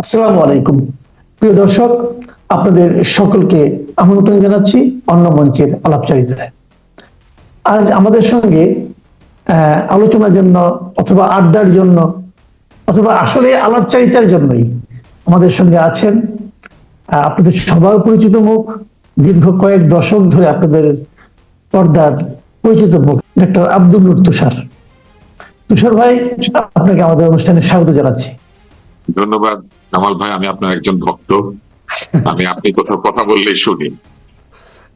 আসসালামু আলাইকুম। প্রিয় দর্শক, আপনাদের সকলকে আমন্ত্রণ জানাচ্ছি অন্য মঞ্চের আলাপচারিতায়। আজ আমাদের সঙ্গে আলোচনার জন্য অথবা আড্ডার জন্য অথবা আসলে আলাপচারিতার জন্যই আমাদের সঙ্গে আছেন আপনাদের সবার পরিচিত মুখ, দীর্ঘ কয়েক দশক ধরে আপনাদের পর্দার পরিচিত মুখ ডক্টর আব্দুল নুর তুষার। তুষার ভাই, আপনাকে আমাদের অনুষ্ঠানে স্বাগত জানাচ্ছি। ধন্যবাদ। কামাল ভাই আমি আপনার একজন ভক্ত। আমি আপনি কোথাও কথা বললেই শুনি।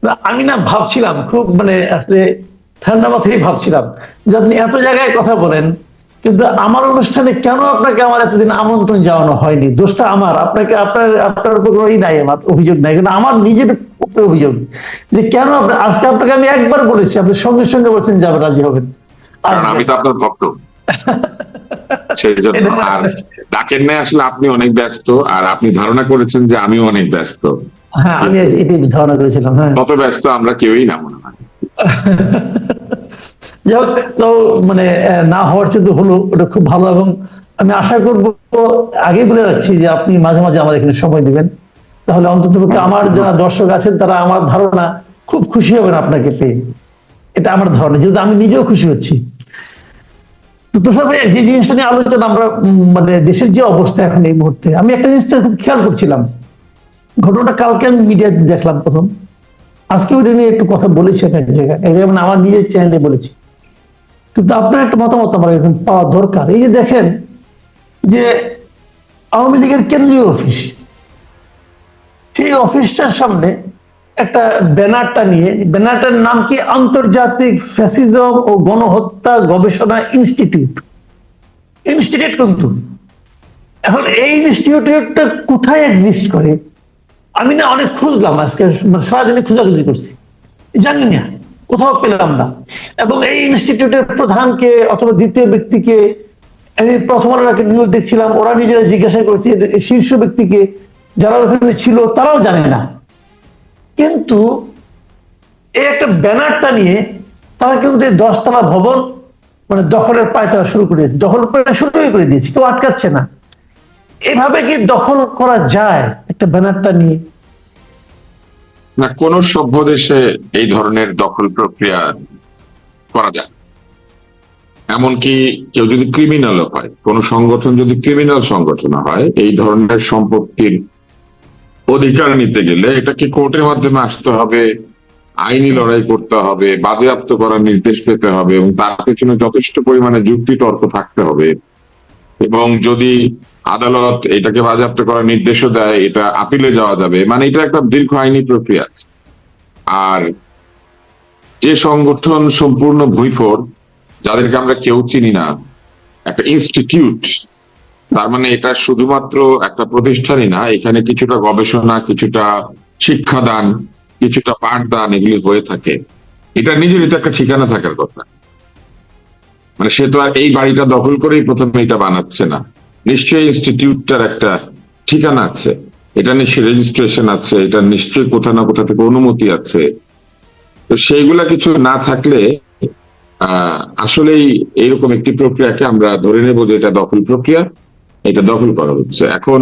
না, আমি না ভাবছিলাম খুব মানে আসলে ঠান্ডা মাথায় ভাবছিলাম যে আপনি এত জায়গায় কথা বলেন কিন্তু আমার অনুষ্ঠানে কেন আপনাকে আমার এতদিন আমন্ত্রণ জানানো হয়নি? দোষটা আমার। আপনাকে আপনার আপনার উপর কোনোই নাই আমার অভিযোগ নাই। কিন্তু আমার নিজের অভিযোগ যে কেন আপনি আজকে আপনাকে আমি একবার বলেছি আপনি সঙ্গে সঙ্গে বলছেন যাবে রাজি হবেন। আর আমি তো আপনার ভক্ত। সেই জন্য আর ডাকেন নাই আসলে আপনি অনেক ব্যস্ত আর আপনি ধারণা করেছেন যে আমিও অনেক ব্যস্ত। হ্যাঁ আমি ধারণা করেছিলাম হ্যাঁ। তত ব্যস্ত আমরা কেউই না মনে হয়। যাই হোক তো মানে না হওয়ার চেয়ে হলো ওটা খুব ভালো। এবং আমি আশা করব আগে বলে রাখছি যে আপনি মাঝে মাঝে আমার এখানে সময় দিবেন। তাহলে অন্তত আমার যারা দর্শক আছেন তারা আমার ধারণা খুব খুশি হবেন আপনাকে পেয়ে। এটা আমার ধারণা যেহেতু আমি নিজেও খুশি হচ্ছি। তো তুষার ভাই, যে জিনিসটা নিয়ে আলোচনা আমরা মানে দেশের যে অবস্থা এখন এই মুহূর্তে, আমি একটা জিনিসটা খুব খেয়াল করছিলাম। ঘটনাটা কালকে আমি মিডিয়াতে দেখলাম প্রথম। আজকে ওইটা নিয়ে একটু কথা বলেছি এক জায়গায়। মানে আমার নিজের চ্যানেলে বলেছি। কিন্তু আপনার একটা মতামত আমার এখন পাওয়া দরকার। এই যে দেখেন যে আওয়ামী লীগের কেন্দ্রীয় অফিস সেই অফিসটার সামনে একটা ব্যানারটা নিয়ে, ব্যানারটার নাম কি? আন্তর্জাতিক ফ্যাসিজম ও গণহত্যা গবেষণা ইনস্টিটিউট। ইনস্টিটিউট কিন্তু। এখন এই ইনস্টিটিউটটা কোথায় এক্সিস্ট করে? আমি না অনেক খুঁজলাম আজকে মানে সারাদিনে খোঁজাখুঁজি করছি। জানি না, কোথাও পেলাম না। এবং এই ইনস্টিটিউটের প্রধানকে অথবা দ্বিতীয় ব্যক্তিকে আমি প্রথম একটা নিউজ দেখছিলাম, ওরা নিজেরা জিজ্ঞাসা করেছে শীর্ষ ব্যক্তিকে যারা ওখানে ছিল তারাও জানে না। কিন্তু একটা ব্যানারটা নিয়ে তারা কিন্তু এই দশতলা ভবন মানে দখলের পায়তারা শুরু করে দিয়েছে দখল করে শুরুই করে দিয়েছে, কেউ আটকাচ্ছে না। এভাবে কি দখল করা যায় একটা ব্যানারটা নিয়ে? না, কোন সভ্য দেশে এই ধরনের দখল প্রক্রিয়া করা যায় এমনকি কেউ যদি ক্রিমিনাল হয়, কোন সংগঠন যদি ক্রিমিনাল সংগঠন হয়, এই ধরনের সম্পত্তির অধিকার নিতে গেলে এটাকে কোর্টের মাধ্যমে আসতে হবে, আইনি লড়াই করতে হবে, বাজেয়াপ্ত করার নির্দেশ পেতে হবে এবং তার পেছনে যথেষ্ট পরিমাণে যুক্তি তর্ক থাকতে হবে এবং যদি আদালত এটাকে বাজেয়াপ্ত করার নির্দেশও দেয়, এটা আপিলে যাওয়া যাবে মানে এটা একটা দীর্ঘ আইনি প্রক্রিয়া। আর যে সংগঠন সম্পূর্ণ ভুইফোর, যাদেরকে আমরা কেউ চিনি না, একটা ইনস্টিটিউট তার মানে এটা শুধুমাত্র একটা প্রতিষ্ঠানই না, এখানে কিছুটা গবেষণা, কিছুটা শিক্ষাদান, কিছুটা পাঠদান এগুলি হয়ে থাকে। এটা নিজের এটা একটা ঠিকানা থাকার কথা। মানে সে তো আর এই বাড়িটা দখল করেই প্রথমে এটা বানাচ্ছে না। নিশ্চয়ই ইনস্টিটিউটটার একটা ঠিকানা আছে। এটা নিশ্চয়ই রেজিস্ট্রেশন আছে, এটা নিশ্চয়ই কোথাও না কোথা থেকে অনুমতি আছে। তো সেইগুলা কিছু না থাকলে, আহ, আসলেই এইরকম একটি প্রক্রিয়াকে আমরা ধরে নেব যে এটা দখল প্রক্রিয়া। এটা দখল করা হচ্ছে। এখন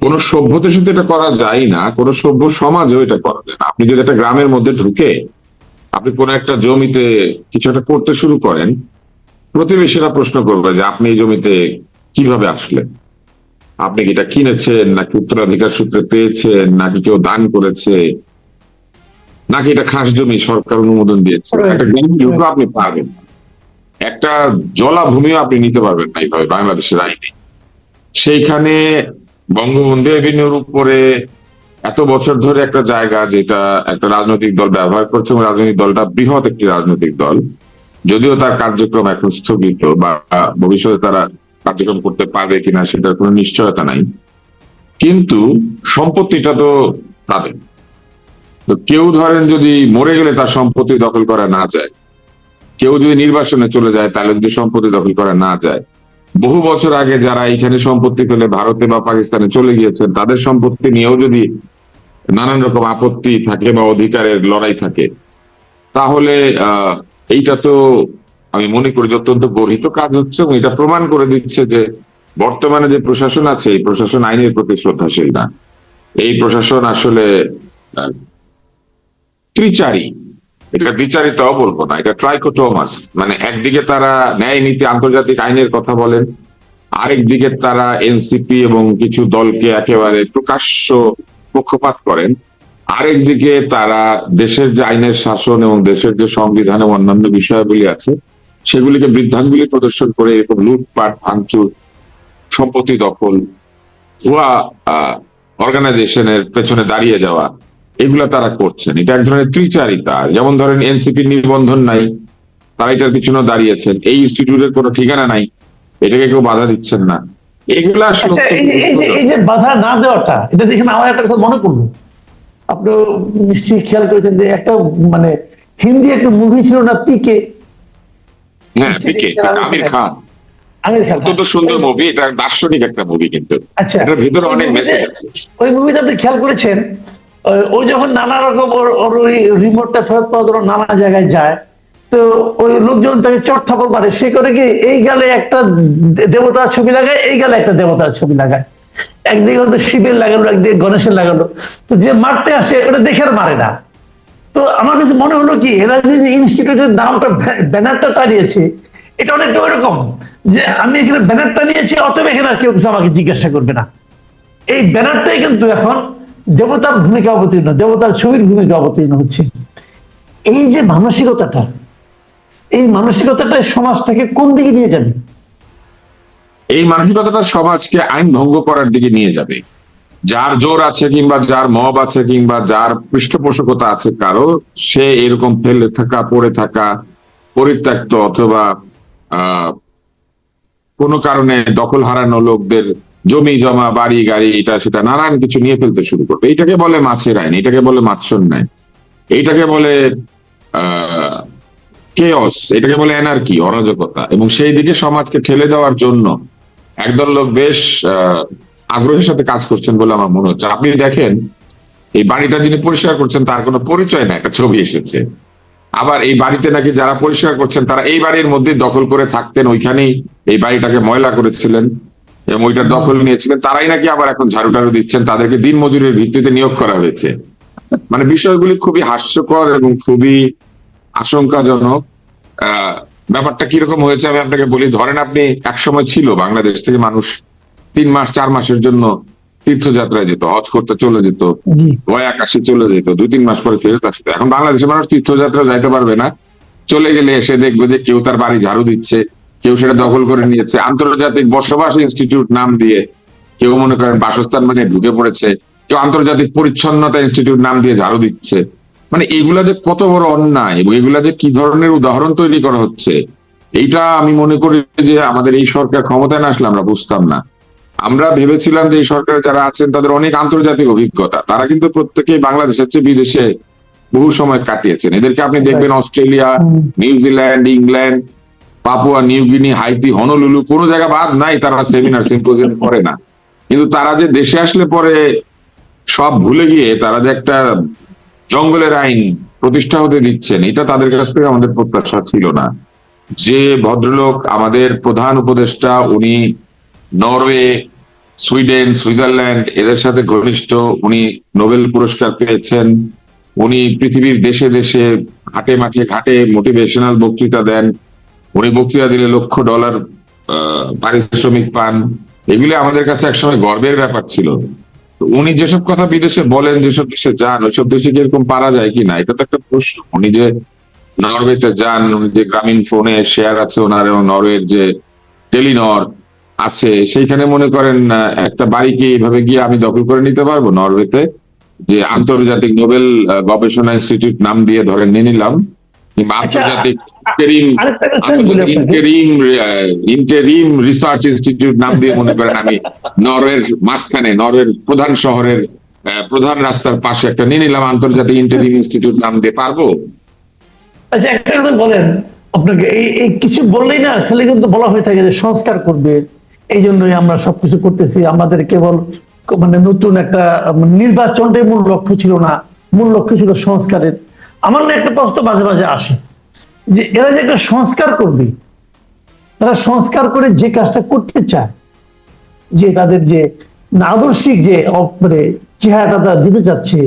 কোন সভ্যতার সাথে এটা করা যায় না কোন সভ্য সমাজেও এটা করা যায় না। আপনি যদি একটা গ্রামের মধ্যে ঢুকে আপনি কোন একটা জমিতে কিছু একটা করতে শুরু করেন প্রতিবেশীরা প্রশ্ন করবে যে আপনি এই জমিতে কীভাবে আসলেন? আপনি কি এটা কিনেছেন? নাকি উত্তরাধিকার সূত্রে পেয়েছেন? নাকি কেউ দান করেছে? নাকি এটা খাস জমি সরকার অনুমোদন দিয়েছে? একটা গ্রামে ঢুকে আপনি পারবেন না। একটা জলাভূমিও আপনি নিতে পারবেন না এইভাবে বাংলাদেশের আইনে। সেইখানে বঙ্গবন্ধু এভিনিউর উপরে এত বছর ধরে একটা জায়গা যেটা একটা রাজনৈতিক দল ব্যবহার করছে এবং রাজনৈতিক দলটা বৃহৎ একটি রাজনৈতিক দল, যদিও তার কার্যক্রম এখন স্থগিত বা ভবিষ্যতে তারা কার্যক্রম করতে পারবে কিনা সেটার কোনো নিশ্চয়তা নাই। কিন্তু সম্পত্তিটা তো তাদের। তো কেউ ধরেন যদি মরে গেলে তার সম্পত্তি দখল করা না যায় কেউ যদি নির্বাসনে চলে যায়, তাহলে যদি সম্পত্তি দখল করা না যায়। বহু বছর আগে যারা এখানে সম্পত্তি পেলে ভারতে বা পাকিস্তানে চলে গিয়েছেন, তাদের সম্পত্তি নিয়েও যদি নানান রকম আপত্তি থাকে বা অধিকারের লড়াই থাকে, তাহলে এইটা তো আমি মনে করি অত্যন্ত গর্হিত কাজ হচ্ছে এবং এটা প্রমাণ করে দিচ্ছে যে বর্তমানে যে প্রশাসন আছে, এই প্রশাসন আইনের প্রতি শ্রদ্ধাশীল না। এই প্রশাসন আসলে ত্রিচারী। এটা দ্বিচারিতাও বলব না, এটা ট্রাইকোটোমাস মানে একদিকে তারা ন্যায় নীতি আন্তর্জাতিক আইনের কথা বলেন আরেক দিকে তারা এনসিপি এবং কিছু দলকে একেবারে প্রকাশ্য পক্ষপাত করেন আরেক দিকে তারা দেশের যে আইনের শাসন এবং দেশের যে সংবিধান এবং অন্যান্য বিষয়াবলী আছে, সেগুলিকে বৃদ্ধাঙ্গুলি প্রদর্শন করে এরকম লুটপাট, ভাঙচুর, সম্পত্তি দখল, ভুয়া অর্গানাইজেশনের পেছনে দাঁড়িয়ে যাওয়া এগুলা তারা করছেন। এটা এক ধরনের ত্রিচারিতা যেমন ধরেন এনসিপি নিবন্ধন নাই তারা এটার পিছনে দাঁড়িয়েছেন। এই ইনস্টিটিউটের কোনো ঠিকানা নাই এটাকে কেউ বাধা দিচ্ছেন না। এগুলা আচ্ছা এই যে বাধা না দেওয়াটা এটা দেখে আমার একটা কথা মনে পড়ল। আপনি নিশ্চয়ই খেয়াল করেছেন যে একটা মানে হিন্দি একটা মুভি ছিল না পিকে হ্যাঁ পিকে আমির খান। আমির খান অত্যন্ত সুন্দর মুভি এটা দার্শনিক একটা মুভি কিন্তু। আচ্ছা। এটার ভিতরে অনেক মেসেজ আছে। ওই মুভিতে আপনি খেয়াল করেছেন ওই- যখন নানা রকম ওর ওই রিমোটটা ফেরত পাওয়ার জন্য নানা জায়গায় যায়, তো ওই লোকজন তাকে চট থাপড় মারে। সে করে কি এই গালে একটা দেবতার ছবি লাগায়, এই গালে একটা দেবতার ছবি লাগায়। একদিকে হয়তো শিবের লাগালো, একদিকে গণেশের লাগালো। তো যে মারতে আসে, ওটা দেখে আর মারে না। তো আমার কাছে মনে হলো কি, এরা যে ইনস্টিটিউটের নামটা, ব্যানারটা টানিয়েছে, এটা অনেকটা ওইরকম যে আমি এখানে ব্যানারটা নিয়েছি, অতএব এখানে কেউ আমাকে জিজ্ঞাসা করবে না। এই ব্যানারটাই কিন্তু এখন দেবতার ভূমিকা অবতীর্ণ, দেবতার ছবির ভূমিকা অবতীর্ণ হচ্ছে। এই যে মানসিকতাটা, এই মানসিকতাটা সমাজটাকে কোন দিকে নিয়ে যাবে? এই মানসিকতাটা সমাজকে আইন ভঙ্গ করার দিকে নিয়ে যাবে। যার জোর আছে কিংবা যার মব আছে কিংবা যার পৃষ্ঠপোষকতা আছে কারও, সে এরকম ফেলে থাকা, পড়ে থাকা, পরিত্যক্ত অথবা কোনো কারণে দখল হারানো লোকদের জমি, জমা, বাড়ি, গাড়ি এটা সেটা, নানান কিছু নিয়ে ফেলতে শুরু করবে। এইটাকে বলে মাছের আইন এটাকে বলে মাছন নাই এইটাকে বলে এটাকে বলে এনার্কি অরাজকতা। এবং সেই দিকে সমাজকে ঠেলে দেওয়ার জন্য একদল লোক বেশ আগ্রহের সাথে কাজ করছেন বলে আমার মনে হচ্ছে। আপনি দেখেন, এই বাড়িটা যিনি পরিষ্কার করছেন, তার কোনো পরিচয় না একটা ছবি এসেছে। আবার এই বাড়িতে নাকি যারা পরিষ্কার করছেন, তারা এই বাড়ির মধ্যে দখল করে থাকতেন, ওইখানেই এই বাড়িটাকে ময়লা করেছিলেন। এবং ওইটার দখল নিয়েছিলেন তারাই নাকি আবার এখন ঝাড়ু টাড়ু দিচ্ছেন তাদেরকে দিন মজুরির ভিত্তিতে নিয়োগ করা হয়েছে। মানে বিষয়গুলি খুবই হাস্যকর এবং খুবই আশঙ্কাজনক। আহ, ব্যাপারটা কীরকম হয়েছে আমি আপনাকে বলি ধরেন আপনি একসময় ছিল বাংলাদেশ থেকে মানুষ তিন মাস চার মাসের জন্য তীর্থযাত্রায় যেত হজ করতে চলে যেত ভয় আকাশে চলে যেত দুই তিন মাস পরে ফেরত আসতো এখন বাংলাদেশের মানুষ তীর্থযাত্রা যাইতে পারবে না চলে গেলে এসে দেখবে যে কেউ তার বাড়ি ঝাড়ু দিচ্ছে কেউ সেটা দখল করে নিয়েছে। আন্তর্জাতিক বসবাস ইনস্টিটিউট নাম দিয়ে কেউ মনে করেন বাসস্থান মানে ঢুকে পড়েছে। কেউ আন্তর্জাতিক পরিচ্ছন্নতা ইনস্টিটিউট নাম দিয়ে ঝাড়ু দিচ্ছে। মানে এগুলা যে কত বড় অন্যায় এবং এগুলা যে কি ধরনের উদাহরণ তৈরি করা হচ্ছে এইটা আমি মনে করি যে আমাদের এই সরকার ক্ষমতায় না আসলে আমরা বুঝতাম না। আমরা ভেবেছিলাম যে এই সরকারে যারা আছেন তাদের অনেক আন্তর্জাতিক অভিজ্ঞতা। তারা কিন্তু প্রত্যেকেই বাংলাদেশের চেয়ে বিদেশে বহু সময় কাটিয়েছেন। এদেরকে আপনি দেখবেন Australia New Zealand England Papua New Guinea Haiti, Honolulu, কোনো জায়গা বাদ নাই, তারা সেমিনার সিম্পোজিয়াম করে না। কিন্তু তারা যে দেশে আসলে পরে সব ভুলে গিয়ে তারা যে একটা জঙ্গলের আইন প্রতিষ্ঠা হতে দিচ্ছেন, এটা তাদের কাছ থেকে আমাদের প্রত্যাশা ছিল না। যে ভদ্রলোক আমাদের প্রধান উপদেষ্টা, উনি নরওয়ে, সুইডেন, সুইজারল্যান্ড, এদের সাথে ঘনিষ্ঠ, উনি নোবেল পুরস্কার পেয়েছেন, উনি পৃথিবীর দেশে দেশে হাটে মাঠে ঘাটে মোটিভেশনাল বক্তৃতা দেন উনি বক্তৃতা দিলে লক্ষ ডলার পারিশ্রমিক পান। এগুলি আমাদের কাছে একসময় গর্বের ব্যাপার ছিল। উনি যেসব কথা বিদেশে বলেন, যেসব দেশে যান, ওইসব দেশে কি এরকম পারা যায় কি না এটা তো একটা প্রশ্ন। উনি যে নরওয়েতে যান, উনি যে গ্রামীণ ফোনে শেয়ার আছে ওনার এবং নরওয়ের যে টেলিনর আছে, সেইখানে মনে করেন একটা বাড়িকে এইভাবে গিয়ে আমি দখল করে নিতে পারব নরওয়েতে। যে আন্তর্জাতিক নোবেল গবেষণা ইনস্টিটিউট নাম দিয়ে ধরেন নিয়ে নিলাম। আচ্ছা, আন্তর্জাতিক interim- আরেকটা কথা আমি বলি আপনাকে। ইন্টারিম ইন্টারিম রিসার্চ ইনস্টিটিউট নাম দিয়ে মনে করেন আমি নরওয়ের মাঝখানে নরওয়ের প্রধান শহরের প্রধান রাস্তার পাশে একটা নিয়ে নিলাম আন্তর্জাতিক ইন্টারিম ইনস্টিটিউট নাম দিয়ে পারব আচ্ছা একটা কথা বলেন আপনাকে এই কিছু বললেই না খালি কিন্তু বলা হয়ে থাকে যে সংস্কার করবে এই জন্যই আমরা সবকিছু করতেছি আমাদের কেবল মানে নতুন একটা নির্বাচনটাই মূল লক্ষ্য ছিল না মূল লক্ষ্য ছিল সংস্কারের আমার না একটা প্রশ্ন মাঝে মাঝে আসে যে এরা যে একটা সংস্কার করবে, তারা সংস্কার করে যে কাজটা করতে চায়, যে তাদের যে আদর্শিক যে মানে চেহারাটা তারা দিতে চাচ্ছে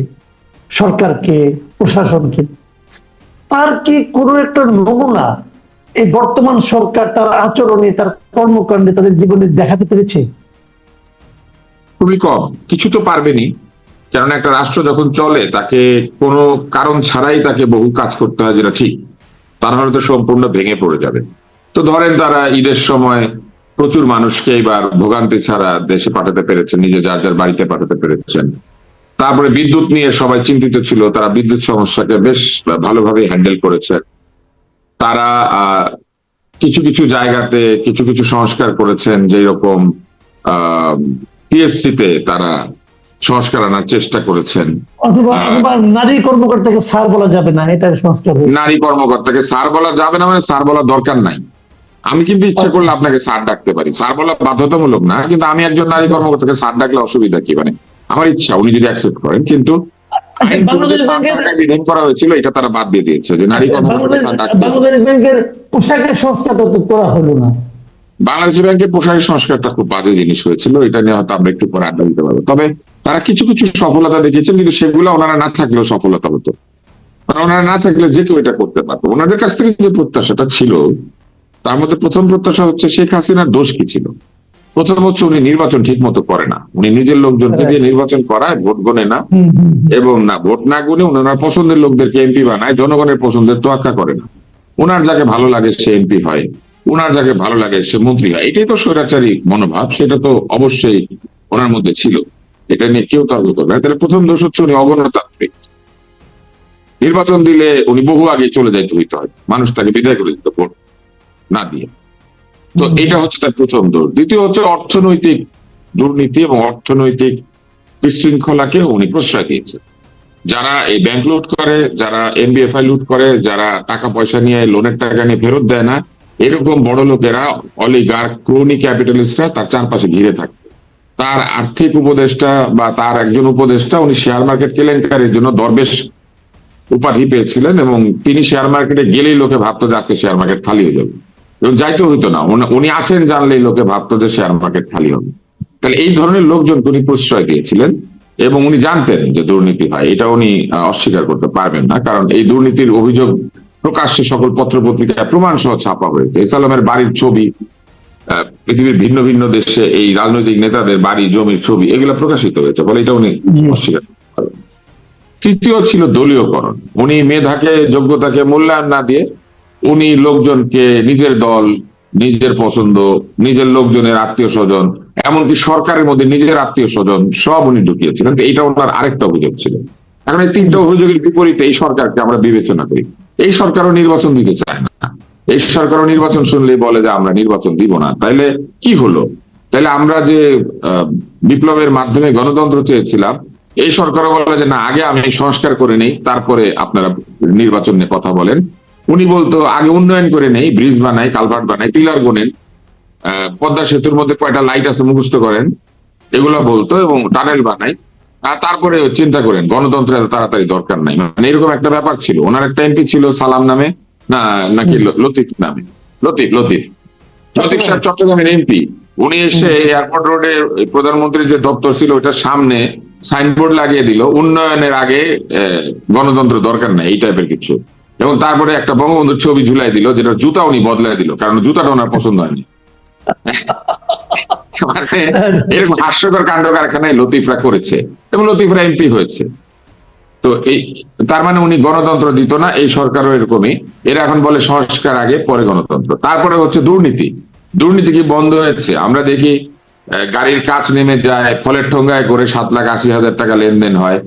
সরকারকে, প্রশাসনকে, তার কি কোনো একটা নমুনা এই বর্তমান সরকার তার আচরণে, তার কর্মকাণ্ডে তাদের জীবনে দেখাতে পেরেছে? খুবই কম, কিছু তো পারবেনি কারণ একটা রাষ্ট্র যখন চলে, তাকে কোনো কারণ ছাড়াই তাকে বহু কাজ করতে হয় যেটা ঠিক, তার হলে তো সম্পূর্ণ ভেঙে পড়ে যাবে। তো ধরেন তারা ঈদের সময় প্রচুর মানুষকে এবার ভোগান্তি ছাড়া দেশে পাঠাতে পেরেছেন, নিজে যার যার বাড়িতে পাঠাতে পেরেছেন। তারপরে বিদ্যুৎ নিয়ে সবাই চিন্তিত ছিল, তারা বিদ্যুৎ সমস্যাকে বেশ ভালোভাবে হ্যান্ডেল করেছে। তারা কিছু কিছু জায়গাতে কিছু কিছু সংস্কার করেছেন যেরকম পিএসসি তে তারা সংস্কার আনার চেষ্টা করেছেন। নারী কর্মকর্তাকে স্যার বলা যাবে না এটা সংস্কার নারী কর্মকর্তাকে স্যার বলা যাবে না মানে স্যার বলার দরকার নাই। আমি কিন্তু ইচ্ছা আচ্ছা। করলে আপনাকে স্যার ডাকতে পারি। স্যার বলা বাধ্যতামূলক না কিন্তু আমি একজন নারী কর্মকর্তাকে স্যার ডাকলে অসুবিধা কি? মানে আমার ইচ্ছা উনি যদি অ্যাকসেপ্ট করেন কিন্তু আচ্ছা, করা হয়েছিল এটা তারা বাদ দিয়ে দিয়েছে যে নারী আচ্ছা, ব্যাংকের পোশাকের সংস্কার তো করা হলো না। বাংলাদেশ ব্যাংকের পোশাকের সংস্কারটা খুব বাজে জিনিস হয়েছিল এটা নিয়ে হয়তো আমরা একটু পরে আড্ডা দিতে পারব। তবে তারা কিছু কিছু সফলতা দেখিয়েছেন কিন্তু সেগুলো ওনারা না থাকলেও সফলতা হতো। ওনারা না থাকলে যে কেউ এটা করতে পারতো। ওনাদের কাছ থেকে যে প্রত্যাশাটা ছিল তার মধ্যে প্রথম প্রত্যাশা হচ্ছে শেখ হাসিনার দোষ কি ছিল? প্রথম হচ্ছে উনি নির্বাচন ঠিক মতো করে না। উনি নিজের লোকজনকে দিয়ে নির্বাচন করায় ভোট গণে না। এবং না ভোট না গুনে ওনার পছন্দের লোকদেরকে এমপি বানায় জনগণের পছন্দের তোয়াক্কা করে না। ওনার যাকে ভালো লাগে সে এমপি হয় ওনার যাকে ভালো লাগে সে মন্ত্রী হয়। এটাই তো স্বৈরাচারী মনোভাব সেটা তো অবশ্যই ওনার মধ্যে ছিল। এটা নিয়ে কেউ তর্ক করবে তাহলে প্রথম দোষ হচ্ছে উনি অগণতান্ত্রিক। নির্বাচন দিলে উনি বহু আগে চলে যাইতে হইতে হয়। মানুষ তাকে বিদায় করে দিত ভোট না দিয়ে। তো এটা হচ্ছে তার প্রথম দোষ। দ্বিতীয় হচ্ছে অর্থনৈতিক দুর্নীতি এবং অর্থনৈতিক বিশৃঙ্খলাকে উনি প্রশ্রয় দিয়েছে যারা এই ব্যাংক লুট করে যারা এনবিএফআই লুট করে যারা টাকা পয়সা নিয়ে লোনের টাকা নিয়ে ফেরত দেয় না এরকম বড় লোকেরা অলিগার ক্রোনি ক্যাপিটালিস্টরা তার চারপাশে ঘিরে থাকে। তার আর্থিক উপদেষ্টা বা তার একজন উপদেষ্টা উনি শেয়ার মার্কেট কেলেঙ্কারির জন্য দরবেশ উপাধি পেয়েছিলেন এবং তিনি শেয়ার মার্কেটে গেলেই লোকে ভাবতো যে আজকে শেয়ার মার্কেট খালি হয়ে যাবে। এবং যাইতে হইতো না। উনি- আসেন জানলেই লোকে ভাবতো যে শেয়ার মার্কেট খালি হবে। তাহলে এই ধরনের লোকজন উনি প্রশ্রয় দিয়েছিলেন এবং উনি জানতেন যে দুর্নীতি হয়। এটা উনি অস্বীকার করতে পারবেন না। কারণ এই দুর্নীতির অভিযোগ প্রকাশ্যে সকল পত্র পত্রিকায় প্রমাণ সহ ছাপা হয়েছে। ইসলামের বাড়ির ছবি পৃথিবীর ভিন্ন ভিন্ন দেশে এই রাজনৈতিক নেতাদের বাড়ি জমির ছবি এগুলো প্রকাশিত হয়েছে ফলে এটা উনি অস্বীকার। তৃতীয় ছিল দলীয়করণ। উনি মেধাকে যোগ্যতাকে মূল্যায়ন না দিয়ে উনি লোকজনকে নিজের দল নিজের পছন্দ নিজের লোকজনের আত্মীয় স্বজন এমনকি সরকারের মধ্যে নিজের আত্মীয় স্বজন সব উনি ঢুকিয়েছিলেন। এইটা ওনার আরেকটা অভিযোগ ছিল। এখন এই তিনটা অভিযোগের বিপরীতে এই সরকারকে আমরা বিবেচনা করি। এই সরকারও নির্বাচন দিতে চায় না। এই সরকারও নির্বাচন শুনলেই বলে যে আমরা নির্বাচন দিব না। তাইলে কি হলো? তাইলে আমরা যে বিপ্লবের মাধ্যমে গণতন্ত্র চেয়েছিলাম, এই সরকারও বলে যে না, আগে আমি সংস্কার করে নেই, তারপরে আপনারা নির্বাচন নিয়ে কথা বলেন। উনি বলতো, আগে উন্নয়ন করে নেই, ব্রিজ বানাই, কালভার্ট বানাই, পিলার গোনেন পদ্মা সেতুর মধ্যে কয়টা লাইট আছে মুখস্থ করেন, এগুলো বলতো এবং টানেল বানাই। আর তারপরে চিন্তা করেন গণতন্ত্র এত তাড়াতাড়ি দরকার নাই। মানে এরকম একটা ব্যাপার ছিল। ওনার একটা এমপি ছিল সালাম নামে। না নাকি লতিফ নামে লতিফ লতিফ। লতিফ সাহেব চট্টগ্রামের এমপি উনি এসে এয়ারপোর্ট রোডে প্রধানমন্ত্রীর যে দপ্তর ছিল ওইটার সামনে সাইনবোর্ড লাগিয়ে দিল। উন্নয়নের আগে গণতন্ত্র দরকার নাই এই টাইপের কিছু। এবং তারপরে একটা বঙ্গবন্ধুর ছবি ঝুলাই দিল যেটা জুতা উনি বদলাই দিল কারণ জুতাটা ওনার পছন্দ হয়নি। মানে এরকম হাস্যকর কাণ্ড কারখানায় লতিফরা করেছে। এবং লতিফরা এমপি হয়েছে। তো এই তার মানে উনি গণতন্ত্র দিত না এই সরকারও এরকমই। এরা এখন বলে সংস্কার আগে পরে গণতন্ত্র। তারপরে হচ্ছে দুর্নীতি। দুর্নীতি কি বন্ধ হয়েছে? আমরা দেখি গাড়ির কাজ নেমে যায় ফলের ঠোঙ্গায় করে সাত লাখ আশি হাজার টাকা লেনদেন হয়।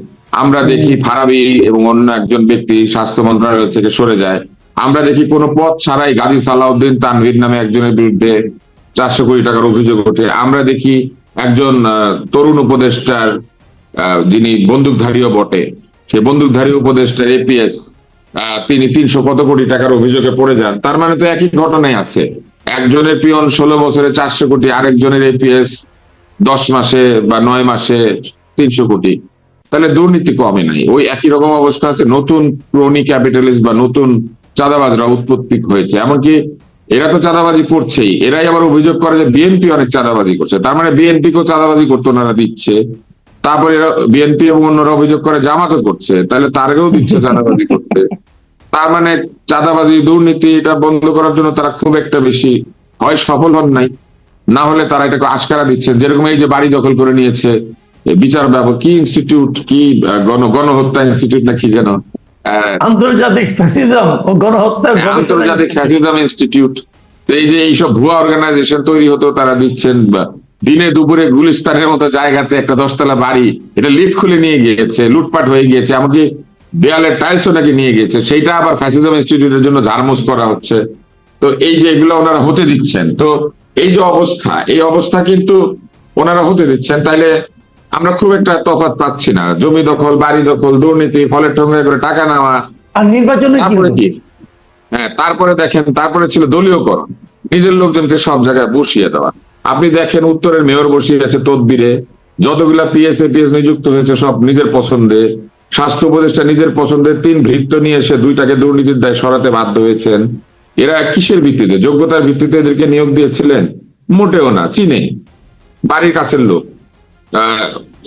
আমরা দেখি ফারাবি এবং অন্য একজন ব্যক্তি স্বাস্থ্য মন্ত্রণালয় থেকে সরে যায়। আমরা দেখি কোনো পথ ছাড়াই গাজী সালাউদ্দিন তানভীর নামে একজনের বিরুদ্ধে চারশো কোটি টাকার অভিযোগ ওঠে। আমরা দেখি একজন আহ, তরুণ উপদেষ্টার আহ, যিনি বন্দুকধারীও বটে। সে বন্দুকধারী উপদেষ্টার এপিএস তিনি তিনশো কত কোটি টাকার অভিযোগে পড়ে যান। তার মানে তো একই ঘটনাই আছে। একজনের পিয়ন ষোলো বছরে চারশো কোটি, আরেকজনের এপিএস দশ মাসে বা নয় মাসে তিনশো কোটি। তাহলে দুর্নীতি কমে নাই। ওই একই রকম অবস্থা আছে। নতুন ক্রোনি ক্যাপিটালিস্ট বা নতুন চাঁদাবাজরা উৎপত্তি হয়েছে। এমনকি এরা তো চাঁদাবাজি করছেই। এরাই আবার অভিযোগ করে যে বিএনপি অনেক চাঁদাবাজি করছে। তার মানে বিএনপি কেও চাঁদাবাজি করতো ওনারা দিচ্ছে। তারপরে বিএনপি এবং অন্যরা অভিযোগ করে জামাতও করছে। তাহলে তারকেও দিচ্ছে চাঁদাবাজি করতে তার মানে চাঁদাবাজি দুর্নীতি এটা বন্ধ করার জন্য তারা খুব একটা বেশি হয় সফল হন নাই। না হলে তারা এটাকে আশকারা দিচ্ছেন যেরকম এই যে বাড়ি দখল করে নিয়েছে বিচার ব্যবস্থা কি ইনস্টিটিউট কি গণ গণহত্যা ইনস্টিটিউট না কি যেন? আন্তর্জাতিক ফ্যাসিজম ও গণহত্যা হ্যাঁ, আন্তর্জাতিক ফ্যাসিজম ইনস্টিটিউট এই যে এইসব ভুয়া অর্গানাইজেশন তৈরি হতো তারা দিচ্ছেন বা দিনে দুপুরে গুলিস্তানের মতো জায়গাতে একটা দশতলা বাড়ি এটা লিফট খুলে নিয়ে গিয়েছে লুটপাট হয়ে গিয়েছে এমনকি দেয়ালের টাইলসও নাকি নিয়ে গিয়েছে সেইটা আবার ফ্যাসিজম ইনস্টিটিউটের জন্য ঝাড়মুস করা হচ্ছে। তো এই যে এগুলো ওনারা হতে দিচ্ছেন তো এই যে অবস্থা এই অবস্থা কিন্তু ওনারা হতে দিচ্ছেন। তাইলে আমরা খুব একটা তফাৎ পাচ্ছি না। জমি দখল বাড়ি দখল দুর্নীতি ফলের ঠোঙ্গে করে টাকা নেওয়া। আর নির্বাচনে কি? হ্যাঁ তারপরে দেখেন তারপরে ছিল দলীয়করণ। নিজের লোকজনকে সব জায়গায় বসিয়ে দেওয়া। আপনি দেখেন উত্তরের মেয়র বসিয়ে আছে তদবিরে। যতগুলা পিএস নিযুক্ত হয়েছে, সব নিজের পছন্দে। স্বাস্থ্য উপদেষ্টা নিজের পছন্দের তিন ভৃত্য নিয়ে এসে দুইটাকে দুর্নীতির দায় সরাতে বাধ্য হয়েছেন। এরা কিসের ভিত্তিতে? যোগ্যতার ভিত্তিতে এদেরকে নিয়োগ দিয়েছিলেন? মোটেও না, চিনে। বাড়ির কাছের লোক।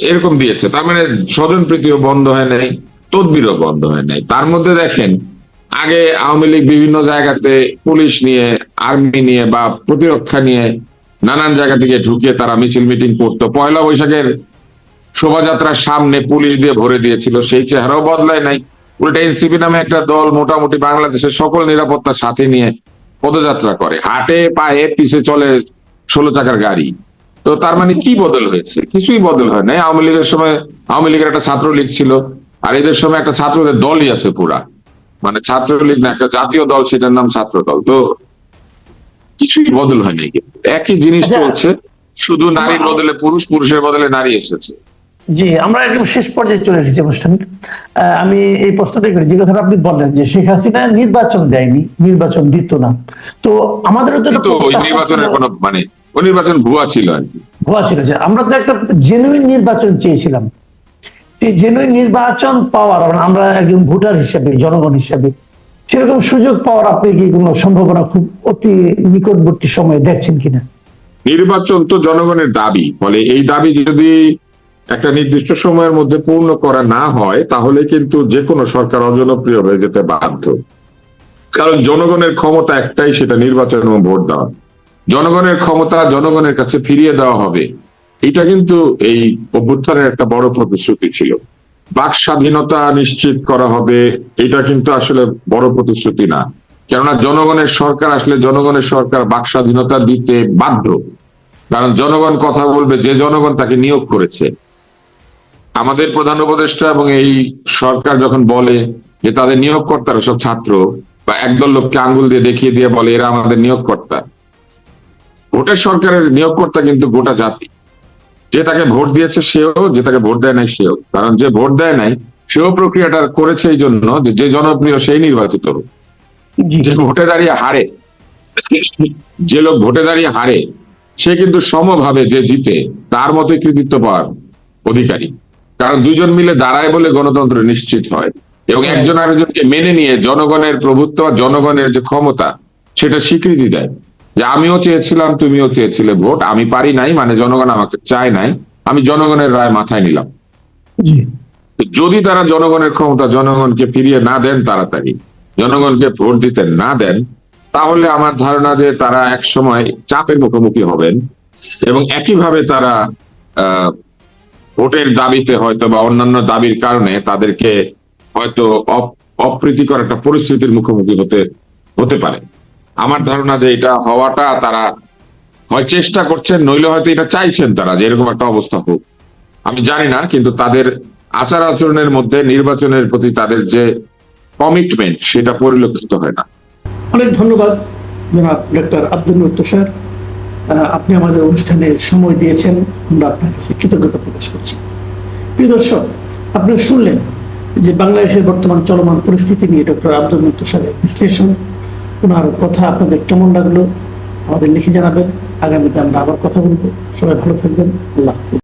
এরকম দিয়েছে। তার মানে স্বজন প্রীতিও বন্ধ হয় নাই, তদবিরও বন্ধ হয় নাই। তার মধ্যে দেখেন, আগে আওয়ামী লীগ বিভিন্ন জায়গাতে পুলিশ নিয়ে, আর্মি নিয়ে বা প্রতিরক্ষা নিয়ে নানান জায়গা থেকে ঢুকে তারা মিছিল মিটিং করতো। পয়লা বৈশাখের শোভাযাত্রার সামনে পুলিশ দিয়ে ভরে দিয়েছিল, সেই চেহারাও বদলায় নাই। উল্টা এনসিপি নামে একটা দল মোটামুটি বাংলাদেশের সকল নিরাপত্তার সাথে নিয়ে পদযাত্রা করে। হাটে, পায়ে, পিছে চলে ষোলো চাকার গাড়ি। তো তার মানে কি বদল হয়েছে? কিছুই বদল হয় নাই আওয়ামী লীগের সময় আওয়ামী লীগের একটা ছাত্রলীগ ছিল, আর এদের সময় একটা ছাত্রদের দলই আছে পুরা। মানে ছাত্রলীগ না, একটা জাতীয় দল, সেটার নাম ছাত্র দল তো কিছুই বদল হয়নি। কিন্তু একই জিনিস আচ্ছা। চলছে শুধু নারীর বদলে পুরুষ পুরুষের বদলে নারী এসেছে। জি আমরা একদম শেষ পর্যায়ে চলে এসেছি অনুষ্ঠান। আমি এই প্রশ্নটাই করি যে কথাটা আপনি বললেন যে শেখ হাসিনা নির্বাচন দেয়নি নির্বাচন দিত না। তো আমাদের জন্য ওই নির্বাচনের কোনো মানে ওই নির্বাচন ভুয়া ছিল আর কি। ভুয়া ছিল যে আমরা তো একটা জেনুইন নির্বাচন চেয়েছিলাম। জেনুইন নির্বাচন পাওয়ার আমরা একজন ভোটার হিসেবে জনগণ হিসেবে সেরকম সুযোগ পাওয়ার আপনি কি কোনো সম্ভাবনা খুব অতি নিকটবর্তী সময়ে দেখছেন কিনা? নির্বাচন তো জনগণের দাবি। ফলে এই দাবি যদি একটা নির্দিষ্ট সময়ের মধ্যে পূর্ণ করা না হয়, তাহলে কিন্তু যে কোনো সরকার অজনপ্রিয় হয়ে যেতে বাধ্য। কারণ জনগণের ক্ষমতা একটাই, সেটা নির্বাচন এবং ভোট দেওয়া। জনগণের ক্ষমতা জনগণের কাছে ফিরিয়ে দেওয়া হবে। এটা কিন্তু এই অভ্যুত্থানের একটা বড় প্রতিশ্রুতি ছিল। বাক স্বাধীনতা নিশ্চিত করা হবে, এটা কিন্তু আসলে বড় প্রতিশ্রুতি না। কেননা জনগণের সরকার আসলে জনগণের সরকার বাক স্বাধীনতা দিতে বাধ্য। কারণ জনগণ কথা বলবে, যে জনগণ তাকে নিয়োগ করেছে। আমাদের প্রধান উপদেষ্টা এবং এই সরকার যখন বলে যে তাদের নিয়োগকর্তারা সব ছাত্র বা একদল লোককে আঙ্গুল দিয়ে দেখিয়ে দিয়ে বলে, এরা আমাদের নিয়োগকর্তা। ভোটের সরকারের নিয়োগকর্তা কিন্তু গোটা জাতি। যে তাকে ভোট দিয়েছে সেও যে তাকে ভোট দেয় নাই সেও। কারণ যে ভোট দেয় নাই সেও প্রক্রিয়াটা করেছে এই জন্য যে জনপ্রিয় সেই নির্বাচিত যে ভোটে দাঁড়িয়ে হারে যে লোক ভোটে দাঁড়িয়ে হারে সে কিন্তু সমভাবে যে জিতে তার মতোই কৃতিত্ব পাওয়ার অধিকারী। কারণ দুজন মিলে দাঁড়ায় বলে গণতন্ত্র নিশ্চিত হয়। এবং। একজন আরেকজনকে মেনে নিয়ে জনগণের প্রভুত্ব জনগণের যে ক্ষমতা সেটা স্বীকৃতি দেয়। যে আমিও চেয়েছিলাম তুমিও চেয়েছিলে ভোট আমি পারি নাই মানে জনগণ আমাকে চায় নাই আমি জনগণের রায় মাথায় নিলাম। যদি তারা জনগণের ক্ষমতা জনগণকে ফিরিয়ে না দেন তাড়াতাড়ি জনগণকে ভোট দিতে না দেন তাহলে আমার ধারণা যে তারা এক সময় চাপের মুখোমুখি হবেন এবং একইভাবে তারা আহ, ভোটের দাবিতে হয়তো বা অন্যান্য দাবির কারণে তাদেরকে হয়তো অপ- অপ্রীতিকর একটা পরিস্থিতির মুখোমুখি হতে হতে পারে। আমার ধারণা যে এটা হওয়াটা তারা হয় চেষ্টা করছেন নইলে হয়তো এটা চাইছেন তারা যে এরকম একটা অবস্থা হোক। আমি জানি না কিন্তু তাদের আচার আচরণের মধ্যে নির্বাচনের প্রতি তাদের যে কমিটমেন্ট সেটা পরিলক্ষিত হয় না। অনেক ধন্যবাদ জনাব ডক্টর আব্দুল আহ, আপনি আমাদের অনুষ্ঠানে সময় দিয়েছেন আমরা আপনার কাছে কৃতজ্ঞতা প্রকাশ করছি। প্রিয় দর্শক আপনি শুনলেন যে বাংলাদেশের বর্তমান চলমান পরিস্থিতি নিয়ে ডক্টর আব্দুল তুষারের বিশ্লেষণ। ওনার কথা আপনাদের কেমন লাগল আমাদের লিখে জানাবেন। আগামীতে আমরা আবার কথা বলব। সবাই ভালো থাকবেন। আল্লাহ